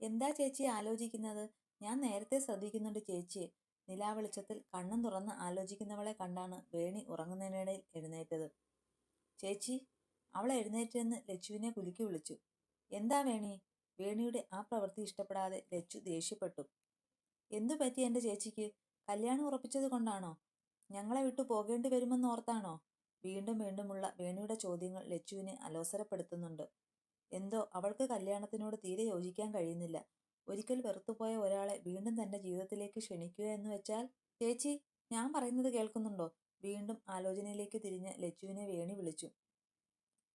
എന്താ ചേച്ചി ആലോചിക്കുന്നത്? ഞാൻ നേരത്തെ ശ്രദ്ധിക്കുന്നുണ്ട് ചേച്ചിയെ നിലാവെളിച്ചത്തിൽ കണ്ണും തുറന്ന് ആലോചിക്കുന്നവളെ കണ്ടാണ് വേണി ഉറങ്ങുന്നതിനിടയിൽ എഴുന്നേറ്റത്. ചേച്ചി അവൾ എഴുന്നേറ്റെന്ന് ലച്ചുവിനെ കുലുക്കി വിളിച്ചു. എന്താ വേണി? വേണിയുടെ ആ പ്രവൃത്തി ഇഷ്ടപ്പെടാതെ ലച്ചു ദേഷ്യപ്പെട്ടു. എന്തു പറ്റി എന്റെ ചേച്ചിക്ക്? കല്യാണം ഉറപ്പിച്ചത് കൊണ്ടാണോ? ഞങ്ങളെ വിട്ടു പോകേണ്ടി വരുമെന്ന് ഓർത്താണോ? വീണ്ടും വീണ്ടുമുള്ള വേണിയുടെ ചോദ്യങ്ങൾ ലച്ചുവിനെ അലോസരപ്പെടുത്തുന്നുണ്ട്. എന്തോ അവൾക്ക് കല്യാണത്തിനോട് തീരെ യോജിക്കാൻ കഴിയുന്നില്ല. ഒരിക്കൽ വെറുത്തുപോയ ഒരാളെ വീണ്ടും തന്റെ ജീവിതത്തിലേക്ക് ക്ഷണിക്കുക എന്ന് വെച്ചാൽ ചേച്ചി ഞാൻ പറയുന്നത് കേൾക്കുന്നുണ്ടോ? വീണ്ടും ആലോചനയിലേക്ക് തിരിഞ്ഞ് ലച്ചുവിനെ വേണി വിളിച്ചു.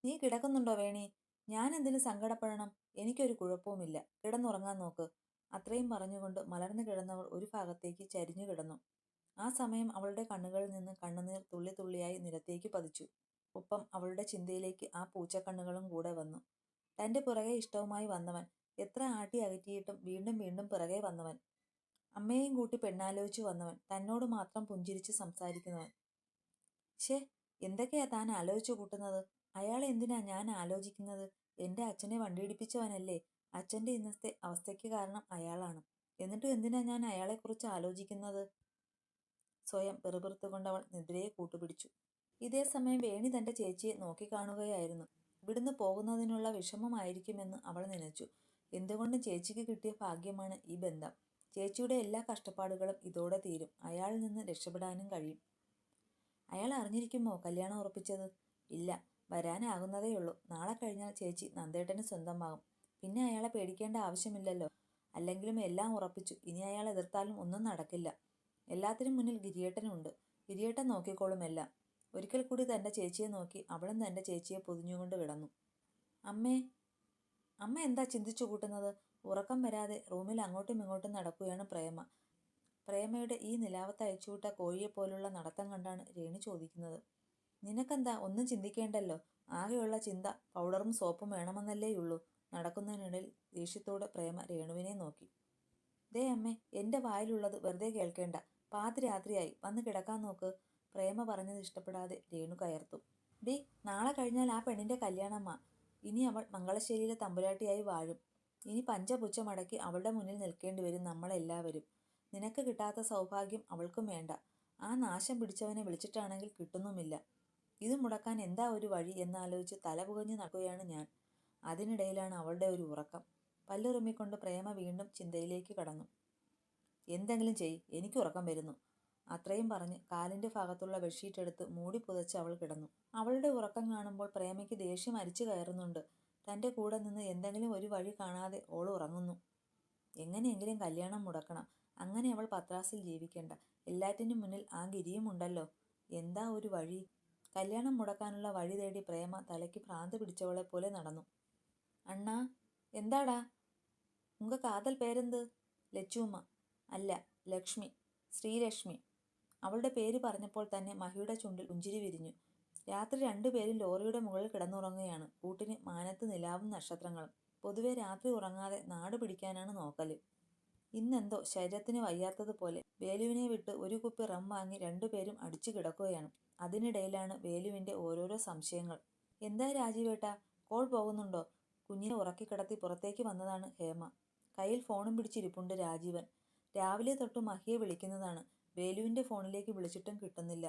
നീ കിടക്കുന്നുണ്ടോ വേണി? ഞാൻ എന്തിനു സങ്കടപ്പെടണം? എനിക്കൊരു കുഴപ്പവുമില്ല. കിടന്നുറങ്ങാൻ നോക്ക്. അത്രയും പറഞ്ഞുകൊണ്ട് മലർന്നു കിടന്നവൾ ഒരു ഭാഗത്തേക്ക് ചരിഞ്ഞു കിടന്നു. ആ സമയം അവളുടെ കണ്ണുകളിൽ നിന്ന് കണ്ണുനീർ തുള്ളി തുള്ളിയായി നിലത്തേക്ക് പതിച്ചു. ഒപ്പം അവളുടെ ചിന്തയിലേക്ക് ആ പൂച്ചക്കണ്ണുകളും കൂടെ വന്നു. തന്റെ പുറകെ ഇഷ്ടവുമായി വന്നവൻ. എത്ര ആട്ടി അകറ്റിയിട്ടും വീണ്ടും വീണ്ടും പിറകെ വന്നവൻ. അമ്മയെയും കൂട്ടി പെണ്ണാലോചിച്ചു വന്നവൻ. തന്നോട് മാത്രം പുഞ്ചിരിച്ച് സംസാരിക്കുന്നവൻ. ഷേ എന്തൊക്കെയാ താൻ ആലോചിച്ചു കൂട്ടുന്നത്? അയാളെ എന്തിനാ ഞാൻ ആലോചിക്കുന്നത്? എന്റെ അച്ഛനെ വണ്ടിയിടിപ്പിച്ചവനല്ലേ. അച്ഛന്റെ ഇന്നത്തെ അവസ്ഥയ്ക്ക് കാരണം അയാളാണ്. എന്നിട്ടും എന്തിനാ ഞാൻ അയാളെക്കുറിച്ച് ആലോചിക്കുന്നത്? സ്വയം പെറുപിറുത്തുകൊണ്ട് അവൾ നിദ്രയെ കൂട്ടുപിടിച്ചു. ഇതേ സമയം വേണി തന്റെ ചേച്ചിയെ നോക്കിക്കാണുകയായിരുന്നു. ഇവിടുന്ന് പോകുന്നതിനുള്ള വിഷമമായിരിക്കുമെന്ന് അവൾ നനച്ചു. എന്തുകൊണ്ട് ചേച്ചിക്ക് കിട്ടിയ ഭാഗ്യമാണ് ഈ ബന്ധം? ചേച്ചിയുടെ എല്ലാ കഷ്ടപ്പാടുകളും ഇതോടെ തീരും. അയാളിൽ നിന്ന് രക്ഷപ്പെടാനും കഴിയും. അയാൾ അറിഞ്ഞിരിക്കുമോ കല്യാണം ഉറപ്പിച്ചത്? ഇല്ല. വരാനാകുന്നതേയുള്ളൂ. നാളെ കഴിഞ്ഞാൽ ചേച്ചി നന്ദേട്ടന് സ്വന്തമാകും. പിന്നെ അയാളെ പേടിക്കേണ്ട ആവശ്യമില്ലല്ലോ. അല്ലെങ്കിലും എല്ലാം ഉറപ്പിച്ചു. ഇനി അയാൾ എതിർത്താലും ഒന്നും നടക്കില്ല. എല്ലാത്തിനും മുന്നിൽ ഗിരിയേട്ടനുണ്ട്. ഗിരിയേട്ടൻ നോക്കിക്കോളും എല്ലാം. ഒരിക്കൽ കൂടി തന്റെ ചേച്ചിയെ നോക്കി അവളും തന്റെ ചേച്ചിയെ പൊതിഞ്ഞുകൊണ്ട് കിടന്നു അമ്മേ അമ്മ എന്താ ചിന്തിച്ചു കൂട്ടുന്നത്? ഉറക്കം വരാതെ റൂമിൽ അങ്ങോട്ടും ഇങ്ങോട്ടും നടക്കുകയാണ് പ്രേമ. പ്രേമയുടെ ഈ നിലാവത്ത് അയച്ചുവിട്ട കോഴിയെപ്പോലുള്ള നടത്തം കണ്ടാണ് രേണു ചോദിക്കുന്നത്. നിനക്കെന്താ? ഒന്നും ചിന്തിക്കേണ്ടല്ലോ. ആകെയുള്ള ചിന്ത പൗഡറും സോപ്പും വേണമെന്നല്ലേയുള്ളൂ നടക്കുന്നതിനിടയിൽ ദേഷ്യത്തോടെ പ്രേമ രേണുവിനെ നോക്കി. ദേ അമ്മേ എന്റെ വായിലുള്ളത് വെറുതെ കേൾക്കേണ്ട. പാതിരാത്രിയായി. വന്ന് കിടക്കാൻ നോക്ക്. പ്രേമ പറഞ്ഞത് ഇഷ്ടപ്പെടാതെ രേണു കയർത്തു. ഡി നാളെ കഴിഞ്ഞാൽ ആ പെണ്ണിന്റെ കല്യാണമ്മ ഇനി അവൾ മംഗളശ്ശേരിയിലെ തമ്പുരാട്ടിയായി വാഴും. ഇനി പഞ്ചപുച്ഛമടക്കി അവളുടെ മുന്നിൽ നിൽക്കേണ്ടി വരും നമ്മളെല്ലാവരും. നിനക്ക് കിട്ടാത്ത സൗഭാഗ്യം അവൾക്കും വേണ്ട. ആ നാശം പിടിച്ചവനെ വിളിച്ചിട്ടാണെങ്കിൽ കിട്ടുന്നുമില്ല. ഇത് മുടക്കാൻ എന്താ ഒരു വഴി എന്നാലോചിച്ച് തലപുകഞ്ഞു നടക്കുകയാണ് ഞാൻ. അതിനിടയിലാണ് അവളുടെ ഒരു ഉറക്കം. പല്ലുറുമ്മിക്കൊണ്ട് പ്രേമ വീണ്ടും ചിന്തയിലേക്ക് കടന്നു. എന്തെങ്കിലും ചെയ് എനിക്ക് ഉറക്കം വരുന്നു. അത്രയും പറഞ്ഞ് കാലിന്റെ ഭാഗത്തുള്ള ബെഡ്ഷീറ്റ് എടുത്ത് മൂടി പുതച്ച് അവൾ കിടന്നു. അവളുടെ ഉറക്കം കാണുമ്പോൾ പ്രേമയ്ക്ക് ദേഷ്യം അരിച്ചു കയറുന്നുണ്ട്. തന്റെ കൂടെ നിന്ന് എന്തെങ്കിലും ഒരു വഴി കാണാതെ ഓൾ ഉറങ്ങുന്നു. എങ്ങനെയെങ്കിലും കല്യാണം മുടക്കണം. അങ്ങനെ അവൾ പത്രാസിൽ ജീവിക്കേണ്ട. എല്ലാറ്റിനും മുന്നിൽ ആ ഗിരിയുമുണ്ടല്ലോ എന്താ ഒരു വഴി? കല്യാണം മുടക്കാനുള്ള വഴി തേടി പ്രേമ തലയ്ക്ക് ഭ്രാന്ത് പിടിച്ചവളെ പോലെ നടന്നു. അണ്ണാ എന്താടാ? ഉങ്ക കാതൽ പേരെന്ത്? ലച്ചുമ്മ. അല്ല ലക്ഷ്മി. ശ്രീലക്ഷ്മി. അവളുടെ പേര് പറഞ്ഞപ്പോൾ തന്നെ മഹിയുടെ ചുണ്ടിൽ ഉഞ്ചിരി വിരിഞ്ഞു. രാത്രി രണ്ടുപേരും ലോറിയുടെ മുകളിൽ കിടന്നുറങ്ങുകയാണ്. കൂട്ടിന് മാനത്ത് നിലാവും നക്ഷത്രങ്ങളും. പൊതുവെ രാത്രി ഉറങ്ങാതെ നാട് പിടിക്കാനാണ് നോക്കൽ. ഇന്നെന്തോ ശരീരത്തിന് വയ്യാത്തതുപോലെ വേലുവിനെ വിട്ട് ഒരു കുപ്പി റം വാങ്ങി രണ്ടുപേരും അടിച്ചു കിടക്കുകയാണ്. അതിനിടയിലാണ് വേലുവിന്റെ ഓരോരോ സംശയങ്ങൾ. എന്താ രാജീവേട്ട കോൾ പോകുന്നുണ്ടോ? കുഞ്ഞിനെ ഉറക്കിക്കിടത്തി പുറത്തേക്ക് വന്നതാണ് ഹേമ. കയ്യിൽ ഫോണും പിടിച്ചിരിപ്പുണ്ട് രാജീവൻ. രാവിലെ തൊട്ട് മഹിയെ വിളിക്കുന്നതാണ്. വേലുവിന്റെ ഫോണിലേക്ക് വിളിച്ചിട്ടും കിട്ടുന്നില്ല.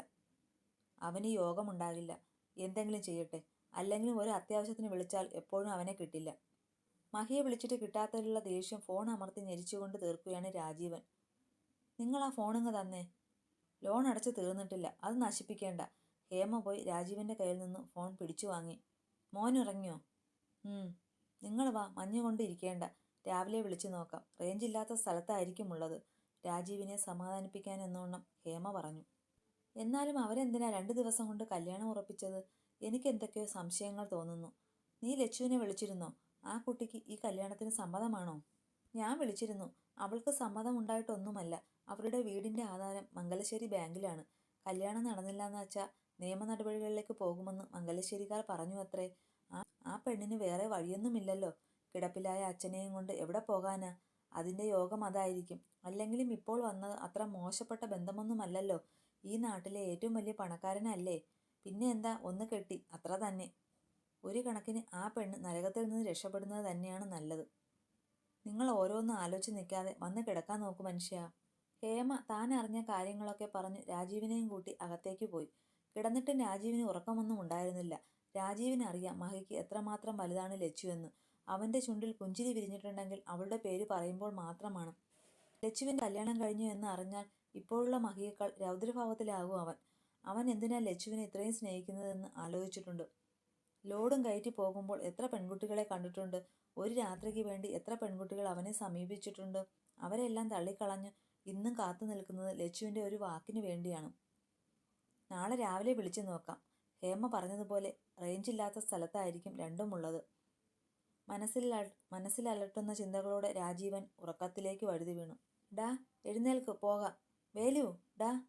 അവന് യോഗമുണ്ടാകില്ല. എന്തെങ്കിലും ചെയ്യട്ടെ. അല്ലെങ്കിൽ ഒരു അത്യാവശ്യത്തിന് വിളിച്ചാൽ എപ്പോഴും അവനെ കിട്ടില്ല. മഹിയെ വിളിച്ചിട്ട് കിട്ടാത്തതിലുള്ള ദേഷ്യം ഫോൺ അമർത്തി ഞെരിച്ചുകൊണ്ട് തീർക്കുകയാണ് രാജീവൻ. നിങ്ങൾ ആ ഫോണിങ് തന്നേ? ലോൺ അടച്ച് തീർന്നിട്ടില്ല. അത് നശിപ്പിക്കേണ്ട. ഹേമ പോയി രാജീവന്റെ കയ്യിൽ നിന്ന് ഫോൺ പിടിച്ചു വാങ്ങി. മോൻ ഇറങ്ങിയോ? നിങ്ങൾ വാ. മഞ്ഞുകൊണ്ട് ഇരിക്കേണ്ട. രാവിലെ വിളിച്ചു നോക്കാം. റേഞ്ചില്ലാത്ത സ്ഥലത്തായിരിക്കും ഉള്ളത്. രാജീവിനെ സമാധാനിപ്പിക്കാൻ എന്നോണം ഹേമ പറഞ്ഞു. എന്നാലും അവരെന്തിനാ രണ്ടു ദിവസം കൊണ്ട് കല്യാണം ഉറപ്പിച്ചത്? എനിക്ക് എന്തൊക്കെയോ സംശയങ്ങൾ തോന്നുന്നു. നീ ലച്ചുവിനെ വിളിച്ചിരുന്നോ? ആ കുട്ടിക്ക് ഈ കല്യാണത്തിന് സമ്മതമാണോ? ഞാൻ വിളിച്ചിരുന്നു. അവൾക്ക് സമ്മതം ഉണ്ടായിട്ടൊന്നുമല്ല അവരുടെ വീടിന്റെ ആധാരം മംഗലശ്ശേരി ബാങ്കിലാണ്. കല്യാണം നടന്നില്ല എന്ന് വെച്ചാൽ നിയമ നടപടികളിലേക്ക് പോകുമെന്ന് മംഗലശ്ശേരിക്കാർ പറഞ്ഞു അത്രേ. ആ ആ പെണ്ണിന് വേറെ വഴിയൊന്നുമില്ലല്ലോ. കിടപ്പിലായ അച്ഛനെയും കൊണ്ട് എവിടെ പോകാനാ? അതിന്റെ യോഗം അതായിരിക്കും. അല്ലെങ്കിലും ഇപ്പോൾ വന്നത് അത്ര മോശപ്പെട്ട ബന്ധമൊന്നുമല്ലല്ലോ. ഈ നാട്ടിലെ ഏറ്റവും വലിയ പണക്കാരനല്ലേ. പിന്നെ എന്താ? ഒന്ന് കെട്ടി. അത്ര തന്നെ. ഒരു കണക്കിന് ആ പെണ്ണ് നരകത്തിൽ നിന്ന് രക്ഷപ്പെടുന്നത് തന്നെയാണ് നല്ലത്. നിങ്ങൾ ഓരോന്നും ആലോചിച്ച് നിൽക്കാതെ വന്ന് കിടക്കാൻ നോക്കു മനുഷ്യ. ഹേമ താൻ അറിഞ്ഞ കാര്യങ്ങളൊക്കെ പറഞ്ഞ് രാജീവിനെയും കൂട്ടി അകത്തേക്ക് പോയി. കിടന്നിട്ടും രാജീവിന് ഉറക്കമൊന്നും ഉണ്ടായിരുന്നില്ല. രാജീവിന് അറിയാം മഹിക്ക് എത്രമാത്രം വലുതാണ് ലച്ചുവെന്ന് അവന്റെ ചുണ്ടിൽ പുഞ്ചിരി വിരിഞ്ഞിട്ടുണ്ടെങ്കിൽ അവളുടെ പേര് പറയുമ്പോൾ മാത്രമാണ്. ലച്ചുവിൻ കല്യാണം കഴിഞ്ഞു എന്ന് അറിഞ്ഞാൽ ഇപ്പോഴുള്ള മഹിയേക്കാൾ രൗദ്രഭാവത്തിലാകും അവൻ. അവൻ എന്തിനാ ലച്ചുവിനെ ഇത്രയും സ്നേഹിക്കുന്നതെന്ന് ആലോചിച്ചിട്ടുണ്ട്? ലോഡും കയറ്റി പോകുമ്പോൾ എത്ര പെൺകുട്ടികളെ കണ്ടിട്ടുണ്ട്? ഒരു രാത്രിക്ക് വേണ്ടി എത്ര പെൺകുട്ടികൾ അവനെ സമീപിച്ചിട്ടുണ്ട്? അവരെല്ലാം തള്ളിക്കളഞ്ഞ് ഇന്നും കാത്തു നിൽക്കുന്നത് ലച്ചുവിന്റെ ഒരു വാക്കിന് വേണ്ടിയാണ്. നാളെ രാവിലെ വിളിച്ചു നോക്കാം. ഹേമ പറഞ്ഞതുപോലെ റേഞ്ചില്ലാത്ത സ്ഥലത്തായിരിക്കും രണ്ടുമുള്ളത് മനസ്സിൽ മനസ്സിലലട്ടുന്ന ചിന്തകളോടെ രാജീവൻ ഉറക്കത്തിലേക്ക് വഴുതി വീണു. ഡാ എഴുന്നേൽക്ക് പോകാം. വേലു ഡാ.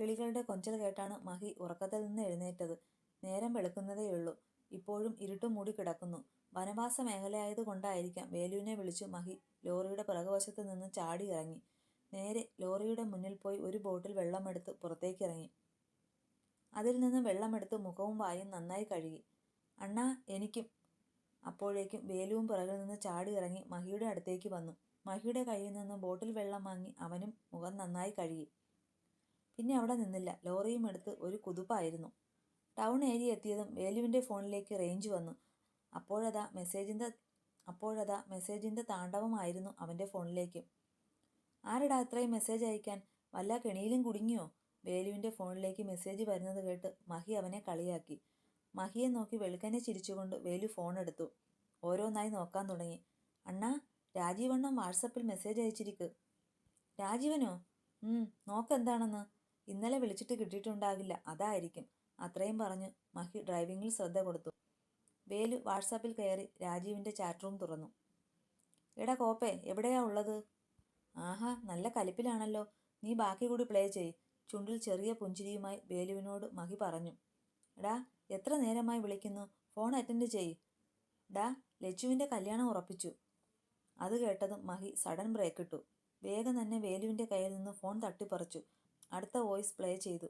കിളികളുടെ കൊഞ്ചൽ കേട്ടാണ് മഹി ഉറക്കത്തിൽ നിന്ന് എഴുന്നേറ്റത്. നേരം വെളുക്കുന്നതേയുള്ളൂ ഇപ്പോഴും ഇരുട്ടും മൂടി കിടക്കുന്നു. വനവാസ മേഖലയായതുകൊണ്ടായിരിക്കാം വേലുവിനെ വിളിച്ചു മഹി ലോറിയുടെ പിറകുവശത്ത് നിന്ന് ചാടി ഇറങ്ങി. നേരെ ലോറിയുടെ മുന്നിൽ പോയി ഒരു ബോട്ടിൽ വെള്ളമെടുത്ത് പുറത്തേക്ക് ഇറങ്ങി. അതിൽ നിന്ന് വെള്ളമെടുത്ത് മുഖവും വായും നന്നായി കഴുകി. അണ്ണാ എനിക്കും. അപ്പോഴേക്കും വേലുവും പിറകിൽ നിന്ന് ചാടി ഇറങ്ങി മഹിയുടെ അടുത്തേക്ക് വന്നു. മഹിയുടെ കയ്യിൽ നിന്ന് ബോട്ടിൽ വെള്ളം വാങ്ങി അവനും മുഖം നന്നായി കഴുകി. പിന്നെ അവിടെ നിന്നില്ല. ലോറിയും എടുത്ത് ഒരു കുതുപ്പായിരുന്നു. ടൗൺ ഏരിയ എത്തിയതും വേലുവിന്റെ ഫോണിലേക്ക് റേഞ്ച് വന്നു. അപ്പോഴതാ മെസ്സേജിന്റെ അപ്പോഴതാ മെസ്സേജിന്റെ താണ്ഡവമായിരുന്നു അവന്റെ ഫോണിലേക്ക്. ആരടാ അത്രയും മെസ്സേജ് അയക്കാൻ? വല്ല കെണിയിലും കുടുങ്ങിയോ? വേലുവിന്റെ ഫോണിലേക്ക് മെസ്സേജ് വരുന്നത് കേട്ട് മഹി അവനെ കളിയാക്കി. മഹിയെ നോക്കി വെളുക്കനെ ചിരിച്ചുകൊണ്ട് വേലു ഫോൺ എടുത്തു. ഓരോന്നായി നോക്കാൻ തുടങ്ങി. അണ്ണാ രാജീവണ്ണം വാട്സപ്പിൽ മെസ്സേജ് അയച്ചിരിക്കു. രാജീവനോ? നോക്കെന്താണെന്ന്? ഇന്നലെ വിളിച്ചിട്ട് കിട്ടിയിട്ടുണ്ടാകില്ല അതായിരിക്കും അത്രയും പറഞ്ഞു. മഹി ഡ്രൈവിംഗിൽ ശ്രദ്ധ കൊടുത്തു. വേലു വാട്സാപ്പിൽ കയറി രാജീവിന്റെ ചാറ്റ് റൂം തുറന്നു. എടാ കോപ്പേ എവിടെയാ ഉള്ളത്? ആഹാ നല്ല കലിപ്പിലാണല്ലോ. നീ ബാക്കി കൂടി പ്ലേ ചെയ് ചുണ്ടിൽ ചെറിയ പുഞ്ചിരിയുമായി വേലുവിനോട് മഹി പറഞ്ഞു. എടാ എത്ര നേരമായി വിളിക്കുന്നു? ഫോൺ അറ്റൻഡ് ചെയ് ഡാ ലച്ചുവിന്റെ കല്യാണം ഉറപ്പിച്ചു. അത് കേട്ടതും മഹി സഡൻ ബ്രേക്ക് ഇട്ടു വേഗം തന്നെ വേലുവിന്റെ കയ്യിൽ നിന്ന് ഫോൺ തട്ടിപ്പറിച്ചു. അടുത്ത വോയിസ് പ്ലേ ചെയ്തു.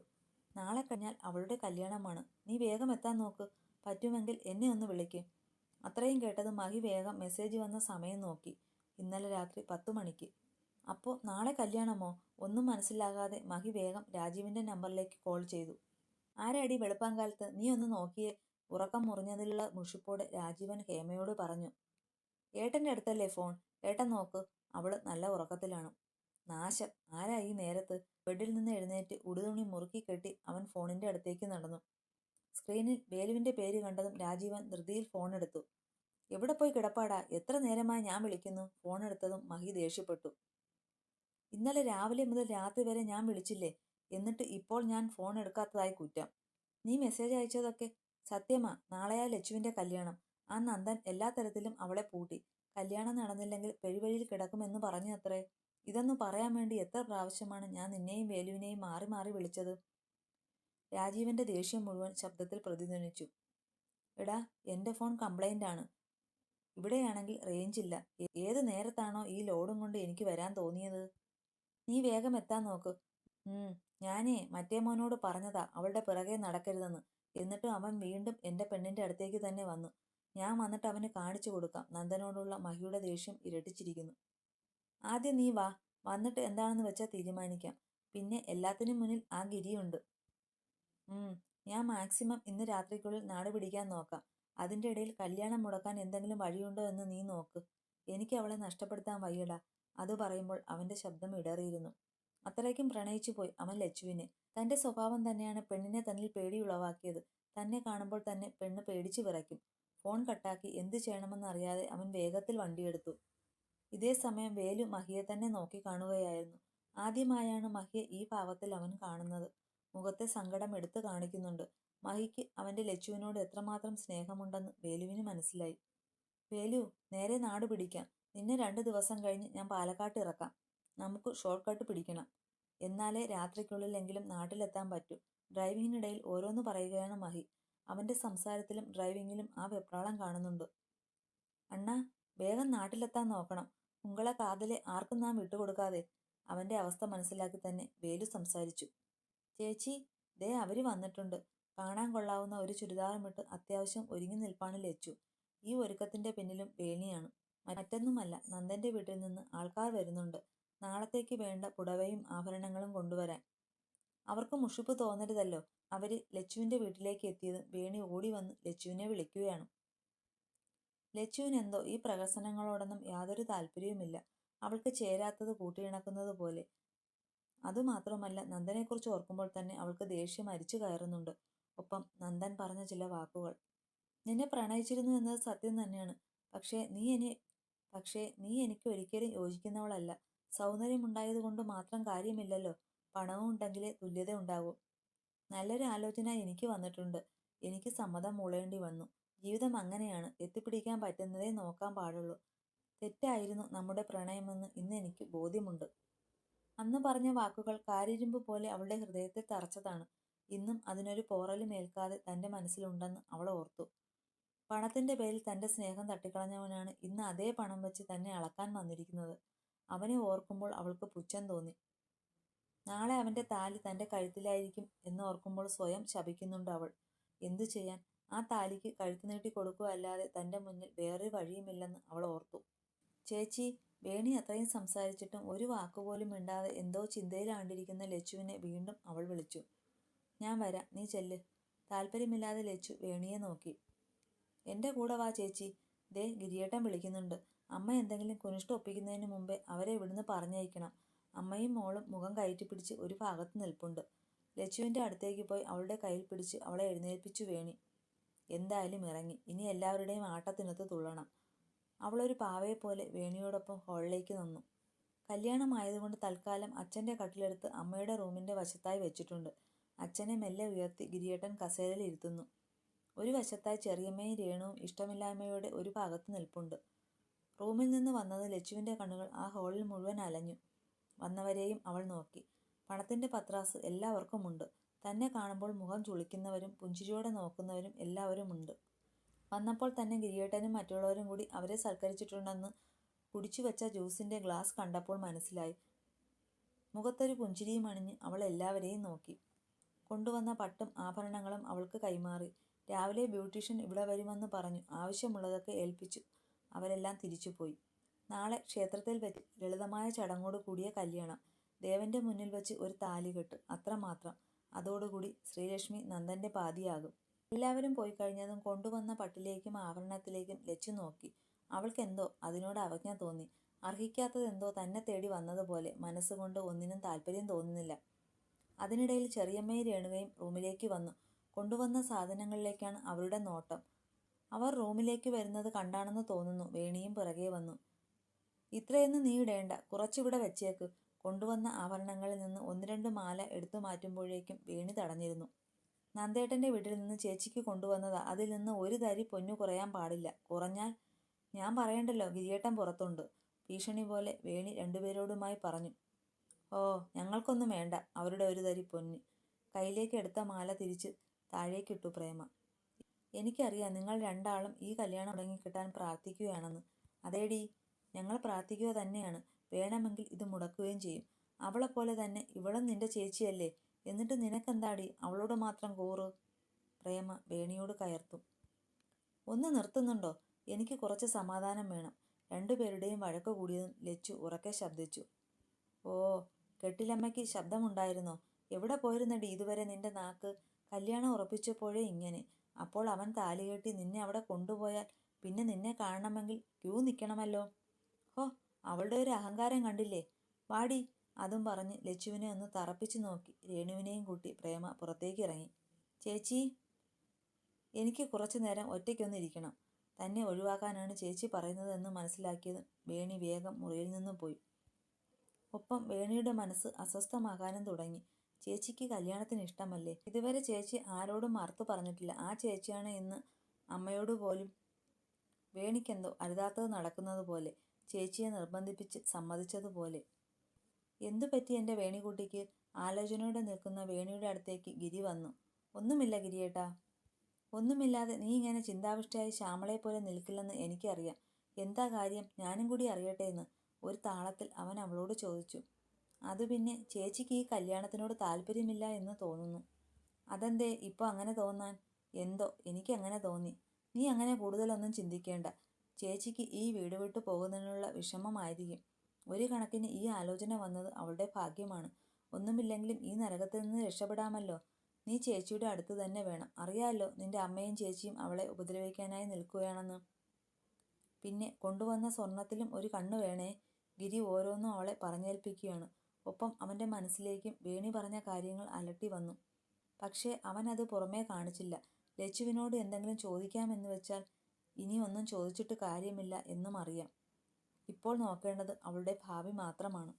നാളെ കഴിഞ്ഞാൽ അവളുടെ കല്യാണമാണ്. നീ വേഗം എത്താൻ നോക്ക്. പറ്റുമെങ്കിൽ എന്നെ ഒന്ന് വിളിക്ക്. അത്രയും കേട്ടത് മഹി വേഗം മെസ്സേജ് വന്ന സമയം നോക്കി. ഇന്നലെ രാത്രി പത്തു മണിക്ക്. അപ്പോൾ നാളെ കല്യാണമോ? ഒന്നും മനസ്സിലാകാതെ മഹി വേഗം രാജീവിന്റെ നമ്പറിലേക്ക് കോൾ ചെയ്തു. ആരടി വെളുപ്പാങ്കാലത്ത്? നീ ഒന്ന് നോക്കിയേ. ഉറക്കം മുറിഞ്ഞതിലുള്ള മുഷിപ്പോടെ രാജീവൻ ഹേമയോട് പറഞ്ഞു. ഏട്ടന്റെ അടുത്തല്ലേ ഫോൺ? ഏട്ടൻ നോക്ക് അവൾ നല്ല ഉറക്കത്തിലാണ്. നാശം. ആരാ ഈ നേരത്ത്? ബെഡിൽ നിന്ന് എഴുന്നേറ്റ് ഉടുതുണി മുറുക്കി കെട്ടി അവൻ ഫോണിന്റെ അടുത്തേക്ക് നടന്നു. സ്ക്രീനിൽ വേലുവിന്റെ പേര് കണ്ടതും രാജീവൻ ധൃതിയിൽ ഫോൺ എടുത്തു. എവിടെ പോയി കിടപ്പാടാ? എത്ര നേരമായി ഞാൻ വിളിക്കുന്നു? ഫോൺ എടുത്തതും മഹി ദേഷ്യപ്പെട്ടു. ഇന്നലെ രാവിലെ മുതൽ രാത്രി വരെ ഞാൻ വിളിച്ചില്ലേ? എന്നിട്ട് ഇപ്പോൾ ഞാൻ ഫോൺ എടുക്കാത്തതായി കുറ്റം. നീ മെസ്സേജ് അയച്ചതൊക്കെ സത്യമാ. നാളെയാ ലച്ചുവിന്റെ കല്യാണം. ആ നന്ദൻ എല്ലാ തരത്തിലും അവളെ പൂട്ടി. കല്യാണം നടന്നില്ലെങ്കിൽ പെരുവഴിയിൽ കിടക്കുമെന്ന് പറഞ്ഞു അത്രേ ഇതൊന്നു പറയാൻ വേണ്ടി എത്ര പ്രാവശ്യമാണ് ഞാൻ നിന്നെയും വേലുവിനെയും മാറി മാറി വിളിച്ചത്? രാജീവന്റെ ദേഷ്യം മുഴുവൻ ശബ്ദത്തിൽ പ്രതിധ്വനിച്ചു. എടാ എന്റെ ഫോൺ കംപ്ലൈന്റ് ആണ്. ഇവിടെയാണെങ്കിൽ റേഞ്ച് ഇല്ല. ഏത് നേരത്താണോ ഈ ലോഡും കൊണ്ട് എനിക്ക് വരാൻ തോന്നിയത്? നീ വേഗം എത്താൻ നോക്ക്. ഞാനേ മറ്റേ മോനോട് പറഞ്ഞതാ അവളുടെ പിറകെ നടക്കരുതെന്ന്. എന്നിട്ടും അവൻ വീണ്ടും എന്റെ പെണ്ണിന്റെ അടുത്തേക്ക് തന്നെ വന്നു. ഞാൻ വന്നിട്ട് അവന് കാണിച്ചു കൊടുക്കാം. നന്ദനോടുള്ള മഹിയുടെ ദേഷ്യം ഇരട്ടിച്ചിരിക്കുന്നു. ആദ്യം നീ വാ. വന്നിട്ട് എന്താണെന്ന് വെച്ചാൽ തീരുമാനിക്കാം. പിന്നെ എല്ലാത്തിനും മുന്നിൽ ആ ഗിരിയുണ്ട്. ഞാൻ മാക്സിമം ഇന്ന് രാത്രിക്കുള്ളിൽ നാട് പിടിക്കാൻ നോക്കാം. അതിന്റെ ഇടയിൽ കല്യാണം മുടക്കാൻ എന്തെങ്കിലും വഴിയുണ്ടോ എന്ന് നീ നോക്ക്. എനിക്ക് അവളെ നഷ്ടപ്പെടുത്താൻ വയ്യടാ. അത് പറയുമ്പോൾ അവന്റെ ശബ്ദം ഇടറിയിരുന്നു. അത്രയ്ക്കും പ്രണയിച്ചു പോയി അവൻ ലച്ചുവിനെ. തന്റെ സ്വഭാവം തന്നെയാണ് പെണ്ണിനെ തന്നിൽ പേടിയുളവാക്കിയത് തന്നെ കാണുമ്പോൾ തന്നെ പെണ്ണ് പേടിച്ചു വിറയ്ക്കും. ഫോൺ കട്ടാക്കി എന്തു ചെയ്യണമെന്ന് അറിയാതെ അവൻ വേഗത്തിൽ വണ്ടിയെടുത്തു. ഇതേ സമയം വേലു മഹിയെ തന്നെ നോക്കി കാണുകയായിരുന്നു. ആദ്യമായാണ് മഹിയെ ഈ ഭാവത്തിൽ അവൻ കാണുന്നത്. മുഖത്തെ സങ്കടം എടുത്തു കാണിക്കുന്നുണ്ട്. മഹിക്ക് അവന്റെ ലച്ചുവിനോട് എത്രമാത്രം സ്നേഹമുണ്ടെന്ന് വേലുവിന് മനസ്സിലായി. വേലു നേരെ നാട് പിടിക്കാം. നിന്നെ രണ്ടു ദിവസം കഴിഞ്ഞ് ഞാൻ പാലക്കാട്ട് ഇറക്കാം. നമുക്ക് ഷോർട്ട് കട്ട് പിടിക്കണം. എന്നാലേ രാത്രിക്കുള്ളിലെങ്കിലും നാട്ടിലെത്താൻ പറ്റൂ. ഡ്രൈവിങ്ങിനിടയിൽ ഓരോന്ന് പറയുകയാണ് മഹി. അവന്റെ സംസാരത്തിലും ഡ്രൈവിങ്ങിലും ആ വെപ്രാളം കാണുന്നുണ്ട്. അണ്ണാ വേഗം നാട്ടിലെത്താൻ നോക്കണം. ഉങ്ങളെ കാതലെ ആർക്കും നാം വിട്ടുകൊടുക്കാതെ. അവന്റെ അവസ്ഥ മനസ്സിലാക്കി തന്നെ വേലു സംസാരിച്ചു. ചേച്ചി ദേ അവർ വന്നിട്ടുണ്ട്. കാണാൻ കൊള്ളാവുന്ന ഒരു ചുരിദാറുമിട്ട് അത്യാവശ്യം ഒരുങ്ങി നിൽപ്പാണ് ലച്ചു. ഈ ഒരുക്കത്തിന്റെ പിന്നിലും വേണിയാണ്. മറ്റൊന്നുമല്ല നന്ദന്റെ വീട്ടിൽ നിന്ന് ആൾക്കാർ വരുന്നുണ്ട്. നാളത്തേക്ക് വേണ്ട പുടവയും ആഭരണങ്ങളും കൊണ്ടുവരാൻ. അവർക്ക് മുഷിപ്പ് തോന്നരുതല്ലോ. അവർ ലച്ചുവിന്റെ വീട്ടിലേക്ക് എത്തിയതും വേണി ഓടി വന്ന് ലച്ചുവിനെ വിളിക്കുകയാണ്. ലച്ചുവിനെന്തോ ഈ പ്രഹസനങ്ങളോടൊന്നും യാതൊരു താല്പര്യവുമില്ല. അവൾക്ക് ചേരാത്തത് കൂട്ടിയിണക്കുന്നത് പോലെ. അതുമാത്രമല്ല നന്ദനെക്കുറിച്ച് ഓർക്കുമ്പോൾ തന്നെ അവൾക്ക് ദേഷ്യം അരിച്ചു കയറുന്നുണ്ട്. ഒപ്പം നന്ദൻ പറഞ്ഞ ചില വാക്കുകൾ. നിന്നെ പ്രണയിച്ചിരുന്നു എന്നത് സത്യം തന്നെയാണ്. പക്ഷേ നീ എന്നെ പക്ഷേ നീ എനിക്ക് ഒരിക്കലും യോജിക്കുന്നവളല്ല. സൗന്ദര്യമുണ്ടായതുകൊണ്ട് മാത്രം കാര്യമില്ലല്ലോ. പണവും ഉണ്ടെങ്കിലേ തുല്യത ഉണ്ടാകൂ നല്ലൊരു ആലോചന എനിക്ക് വന്നിട്ടുണ്ട്. എനിക്ക് സമ്മതം മൂളേണ്ടി വന്നു. ജീവിതം അങ്ങനെയാണ്. എത്തിപ്പിടിക്കാൻ പറ്റുന്നതേ നോക്കാൻ പാടുള്ളൂ. തെറ്റായിരുന്നു നമ്മുടെ പ്രണയമെന്ന് ഇന്ന് എനിക്ക് ബോധ്യമുണ്ട്. അന്ന് പറഞ്ഞ വാക്കുകൾ കാരിരുമ്പ് പോലെ അവളുടെ ഹൃദയത്തെ തറച്ചതാണ്. ഇന്നും അതിനൊരു പോറലും ഏൽക്കാതെ തന്റെ മനസ്സിലുണ്ടെന്ന് അവൾ ഓർത്തു. പണത്തിന്റെ പേരിൽ തന്റെ സ്നേഹം തട്ടിക്കളഞ്ഞവനാണ് ഇന്ന് അതേ പണം വെച്ച് തന്നെ അളക്കാൻ വന്നിരിക്കുന്നത്. അവനെ ഓർക്കുമ്പോൾ അവൾക്ക് പുച്ഛം തോന്നി. നാളെ അവന്റെ താലി തന്റെ കഴുത്തിലായിരിക്കും എന്ന് ഓർക്കുമ്പോൾ സ്വയം ശപിക്കുന്നുണ്ട് അവൾ. എന്തു ചെയ്യാൻ? ആ താലിക്ക് കഴുത്ത് നീട്ടി കൊടുക്കുക അല്ലാതെ തന്റെ മുന്നിൽ വേറെ വഴിയുമില്ലെന്ന് അവൾ ഓർത്തു. ചേച്ചി വേണി അത്രയും സംസാരിച്ചിട്ടും ഒരു വാക്കുപോലും മിണ്ടാതെ എന്തോ ചിന്തയിലാണ്ടിരിക്കുന്ന ലച്ചുവിനെ വീണ്ടും അവൾ വിളിച്ചു. ഞാൻ വരാം നീ ചെല്ല്. താല്പര്യമില്ലാതെ ലച്ചു വേണിയെ നോക്കി. എന്റെ കൂടെ വാ ചേച്ചി. ദേ ഗിരിയേട്ടൻ വിളിക്കുന്നുണ്ട്. അമ്മ എന്തെങ്കിലും കുനിഷ്ട ഒപ്പിക്കുന്നതിന് മുമ്പേ അവരെ ഇവിടുന്ന് പറഞ്ഞയക്കണം. അമ്മയും മോളും മുഖം കയറ്റി പിടിച്ച് ഒരു ഭാഗത്ത് നിൽപ്പുണ്ട്. ലച്ചുവിന്റെ അടുത്തേക്ക് പോയി അവളുടെ കയ്യിൽ പിടിച്ച് അവളെ എഴുന്നേൽപ്പിച്ചു വേണി. എന്തായാലും ഇറങ്ങി. ഇനി എല്ലാവരുടെയും ആട്ടത്തിനത്ത് തുള്ളണം. അവളൊരു പാവയെ പോലെ വേണിയോടൊപ്പം ഹോളിലേക്ക് നിന്നു. കല്യാണമായതുകൊണ്ട് തൽക്കാലം അച്ഛന്റെ കട്ടിലെടുത്ത് അമ്മയുടെ റൂമിന്റെ വശത്തായി വെച്ചിട്ടുണ്ട്. അച്ഛനെ മെല്ലെ ഉയർത്തി ഗിരിയേട്ടൻ കസേരയിൽ ഇരുത്തുന്നു. ഒരു വശത്തായി ചെറിയമ്മയും രേണുവും ഇഷ്ടമില്ലായ്മയോടെ ഒരു ഭാഗത്ത് നിൽപ്പുണ്ട്. റൂമിൽ നിന്ന് വന്നത് ലച്ചുവിന്റെ കണ്ണുകൾ ആ ഹോളിൽ മുഴുവൻ അലഞ്ഞു. വന്നവരെയും അവൾ നോക്കി. പണത്തിന്റെ പത്രാസ് എല്ലാവർക്കുമുണ്ട് തന്നെ കാണുമ്പോൾ മുഖം ചുളിക്കുന്നവരും പുഞ്ചിരിയോടെ നോക്കുന്നവരും എല്ലാവരുമുണ്ട് വന്നപ്പോൾ തന്നെ ഗിരിയേട്ടനും മറ്റുള്ളവരും കൂടി അവരെ സൽക്കരിച്ചിട്ടുണ്ടെന്ന് കുടിച്ചു വെച്ച ജ്യൂസിന്റെ ഗ്ലാസ് കണ്ടപ്പോൾ മനസ്സിലായി. മുഖത്തൊരു പുഞ്ചിരിയും അണിഞ്ഞ് അവൾ എല്ലാവരെയും നോക്കി. കൊണ്ടുവന്ന പട്ടും ആഭരണങ്ങളും അവൾക്ക് കൈമാറി. രാവിലെ ബ്യൂട്ടീഷ്യൻ ഇവിടെ വരുമെന്ന് പറഞ്ഞു. ആവശ്യമുള്ളതൊക്കെ ഏൽപ്പിച്ചു അവരെല്ലാം തിരിച്ചുപോയി. നാളെ ക്ഷേത്രത്തിൽ വെച്ച് ലളിതമായ ചടങ്ങോട് കൂടിയ കല്യാണം. ദേവന്റെ മുന്നിൽ വെച്ച് ഒരു താലികെട്ട് അത്രമാത്രം അതോടുകൂടി ശ്രീലക്ഷ്മി നന്ദന്റെ പാതിയാകും. എല്ലാവരും പോയി കഴിഞ്ഞതും കൊണ്ടുവന്ന പട്ടിലേക്കും ആവരണത്തിലേക്കും ലച്ചു നോക്കി. അവൾക്കെന്തോ അതിനോട് അവജ്ഞ തോന്നി. അർഹിക്കാത്തതെന്തോ തന്നെ തേടി വന്നതുപോലെ മനസ്സുകൊണ്ട് ഒന്നിനും താല്പര്യം തോന്നുന്നില്ല. അതിനിടയിൽ ചെറിയമ്മയും രേണുകയും റൂമിലേക്ക് വന്നു. കൊണ്ടുവന്ന സാധനങ്ങളിലേക്കാണ് അവരുടെ നോട്ടം. അവർ റൂമിലേക്ക് വരുന്നത് കണ്ടാണെന്ന് തോന്നുന്നു. വേണിയും പിറകെ വന്നു. ഇത്രയൊന്നും നീ ഇടേണ്ട. കുറച്ചിവിടെ വെച്ചേക്ക്. കൊണ്ടുവന്ന ആഭരണങ്ങളിൽ നിന്ന് ഒന്ന് രണ്ട് മാല എടുത്തു മാറ്റുമ്പോഴേക്കും വേണി തടഞ്ഞിരുന്നു. നന്ദേട്ടന്റെ വീട്ടിൽ നിന്ന് ചേച്ചിക്ക് കൊണ്ടുവന്നതാ. അതിൽ നിന്ന് ഒരു തരി പൊന്നു കുറയാൻ പാടില്ല. കുറഞ്ഞാൽ ഞാൻ പറയണ്ടല്ലോ ഗിരിയേട്ടൻ പുറത്തുണ്ട്. ഭീഷണി പോലെ വേണി രണ്ടുപേരോടുമായി പറഞ്ഞു. ഓ ഞങ്ങൾക്കൊന്നും വേണ്ട. അവരുടെ ഒരു തരി പൊന്ന്. കയ്യിലേക്ക് എടുത്ത മാല തിരിച്ച് താഴേക്കിട്ടു പ്രേമ. എനിക്കറിയാം നിങ്ങൾ രണ്ടാളും ഈ കല്യാണം തുടങ്ങിക്കിട്ടാൻ പ്രാർത്ഥിക്കുകയാണെന്ന്. അതേടി ഞങ്ങൾ പ്രാർത്ഥിക്കുക തന്നെയാണ്. വേണമെങ്കിൽ ഇത് മുടക്കുകയും ചെയ്യും. അവളെപ്പോലെ തന്നെ ഇവളും നിന്റെ ചേച്ചിയല്ലേ? എന്നിട്ട് നിനക്കെന്താടി? അവളോട് മാത്രം കൂറ്. പ്രേമ വേണിയോട് കയർത്തു. ഒന്ന് നിർത്തുന്നുണ്ടോ? എനിക്ക് കുറച്ച് സമാധാനം വേണം. രണ്ടുപേരുടെയും വഴക്ക് കൂടിയതും ലച്ചു ഉറക്കെ ശബ്ദിച്ചു. ഓ കെട്ടിലമ്മയ്ക്ക് ശബ്ദമുണ്ടായിരുന്നോ? എവിടെ പോയിരുന്നടി ഇതുവരെ നിന്റെ നാക്ക്? കല്യാണം ഉറപ്പിച്ചപ്പോഴേ ഇങ്ങനെ. അപ്പോൾ അവൻ താലികെട്ടി നിന്നെ അവിടെ കൊണ്ടുപോയാൽ പിന്നെ നിന്നെ കാണണമെങ്കിൽ ക്യൂ നിൽക്കണമല്ലോ ഹോ അവളുടെ ഒരു അഹങ്കാരം കണ്ടില്ലേ? വാടി അതും പറഞ്ഞ് ലച്ചുവിനെ ഒന്ന് തറപ്പിച്ചു നോക്കി. രേണുവിനെയും കൂട്ടി പ്രേമ പുറത്തേക്ക് ഇറങ്ങി. ചേച്ചി എനിക്ക് കുറച്ചു നേരം ഒറ്റയ്ക്കൊന്നിരിക്കണം തന്നെ ഒഴിവാക്കാനാണ് ചേച്ചി പറയുന്നതെന്ന് മനസ്സിലാക്കിയതും. വേണി വേഗം മുറിയിൽ നിന്നും പോയി. ഒപ്പം വേണിയുടെ മനസ്സ് അസ്വസ്ഥമാകാനും തുടങ്ങി. ചേച്ചിക്ക് കല്യാണത്തിന് ഇഷ്ടമല്ലേ? ഇതുവരെ ചേച്ചി ആരോടും മറുത്തു പറഞ്ഞിട്ടില്ല. ആ ചേച്ചിയാണ് ഇന്ന് അമ്മയോട് പോലും വേണിക്കെന്തോ അരുതാത്തത് നടക്കുന്നത് പോലെ. ചേച്ചിയെ നിർബന്ധിപ്പിച്ച് സമ്മതിച്ചതുപോലെ. എന്തു പറ്റി എന്റെ വേണിക്കുട്ടിക്ക് ആലോചനയോടെ നിൽക്കുന്ന വേണിയുടെ അടുത്തേക്ക് ഗിരി വന്നു. ഒന്നുമില്ല ഗിരിയേട്ടാ. ഒന്നുമില്ലാതെ നീ ഇങ്ങനെ ചിന്താവിഷ്ടയായി ശ്യാമളയെ പോലെ നിൽക്കില്ലെന്ന് എനിക്കറിയാം. എന്താ കാര്യം? ഞാനും കൂടി അറിയട്ടെ എന്ന് ഒരു താളത്തിൽ അവൻ അവളോട് ചോദിച്ചു. അത് പിന്നെ ചേച്ചിക്ക് ഈ കല്യാണത്തിനോട് താല്പര്യമില്ല എന്ന് തോന്നുന്നു. അതെന്തേ? ഇപ്പോൾ അങ്ങനെ തോന്നാൻ? എന്തോ? എനിക്കങ്ങനെ തോന്നി. നീ അങ്ങനെ കൂടുതലൊന്നും ചിന്തിക്കേണ്ട. ചേച്ചിക്ക് ഈ വീട് വിട്ടു പോകുന്നതിനുള്ള വിഷമമായിരിക്കും. ഒരു കണക്കിന് ഈ ആലോചന വന്നത് അവളുടെ ഭാഗ്യമാണ്. ഒന്നുമില്ലെങ്കിലും ഈ നരകത്തിൽ നിന്ന് രക്ഷപ്പെടാമല്ലോ. നീ ചേച്ചിയുടെ അടുത്ത് തന്നെ വേണം. അറിയാമല്ലോ നിന്റെ അമ്മയും ചേച്ചിയും അവളെ ഉപദ്രവിക്കാനായി നിൽക്കുകയാണെന്ന്. പിന്നെ കൊണ്ടുവന്ന സ്വർണത്തിലും ഒരു കണ്ണ് വേണേ. ഗിരി ഓരോന്നും അവളെ പറഞ്ഞേൽപ്പിക്കുകയാണ്. ഒപ്പം അവന്റെ മനസ്സിലേക്കും വേണി പറഞ്ഞ കാര്യങ്ങൾ അലട്ടി വന്നു. പക്ഷേ അവൻ അത് പുറമേ കാണിച്ചില്ല. ലച്ചുവിനോട് എന്തെങ്കിലും ചോദിക്കാമെന്ന് വെച്ചാൽ ഇനി ഒന്നും ചോദിച്ചിട്ട് കാര്യമില്ല എന്നും അറിയാം. ഇപ്പോൾ നോക്കേണ്ടത് അവളുടെ ഭാവി മാത്രമാണ്.